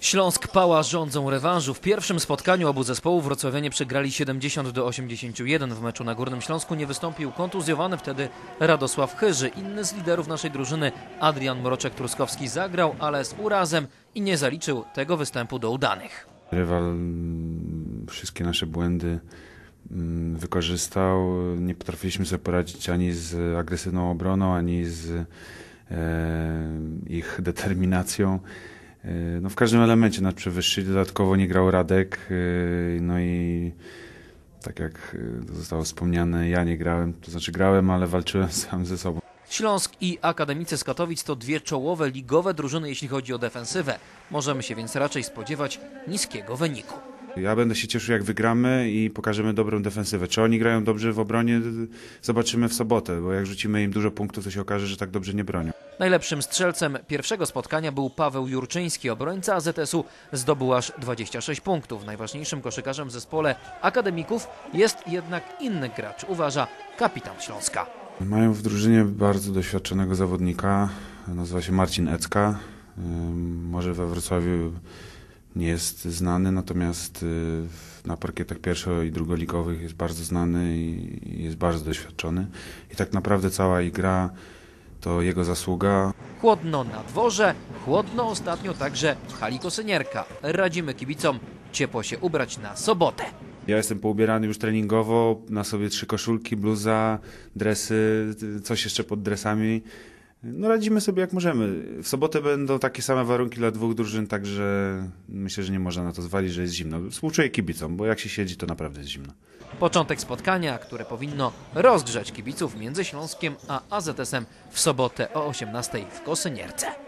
Śląsk Pała rządzą rewanżu. W pierwszym spotkaniu obu zespołów wrocławianie przegrali 70 do 81. W meczu na Górnym Śląsku nie wystąpił kontuzjowany wtedy Radosław Chyży. Inny z liderów naszej drużyny, Adrian Mroczek-Truskowski, zagrał, ale z urazem i nie zaliczył tego występu do udanych. Rywal wszystkie nasze błędy mm, wykorzystał. Nie potrafiliśmy sobie poradzić ani z agresywną obroną, ani z e, ich determinacją. E, no w każdym elemencie nas przewyższyli. Dodatkowo nie grał Radek. e, No i tak jak e, zostało wspomniane, ja nie grałem. To znaczy grałem, ale walczyłem sam ze sobą. Śląsk i Akademicy z Katowic to dwie czołowe ligowe drużyny, jeśli chodzi o defensywę. Możemy się więc raczej spodziewać niskiego wyniku. Ja będę się cieszył, jak wygramy i pokażemy dobrą defensywę. Czy oni grają dobrze w obronie, zobaczymy w sobotę, bo jak rzucimy im dużo punktów, to się okaże, że tak dobrze nie bronią. Najlepszym strzelcem pierwszego spotkania był Paweł Jurczyński. Obrońca AZS-u zdobył aż 26 punktów. Najważniejszym koszykarzem w zespole akademików jest jednak inny gracz, uważa kapitan Śląska. Mają w drużynie bardzo doświadczonego zawodnika, nazywa się Marcin Ecka. Może we Wrocławiu nie jest znany, natomiast y, na parkietach pierwszo- i drugoligowych jest bardzo znany i jest bardzo doświadczony. I tak naprawdę cała ich gra to jego zasługa. Chłodno na dworze, chłodno ostatnio także w hali Kosynierka. Radzimy kibicom ciepło się ubrać na sobotę. Ja jestem poubierany już treningowo, na sobie trzy koszulki, bluza, dresy, coś jeszcze pod dresami. No radzimy sobie jak możemy. W sobotę będą takie same warunki dla dwóch drużyn, także myślę, że nie można na to zwalić, że jest zimno. Współczuję kibicom, bo jak się siedzi, to naprawdę jest zimno. Początek spotkania, które powinno rozgrzać kibiców między Śląskiem a AZS-em w sobotę o 18 w Kosynierce.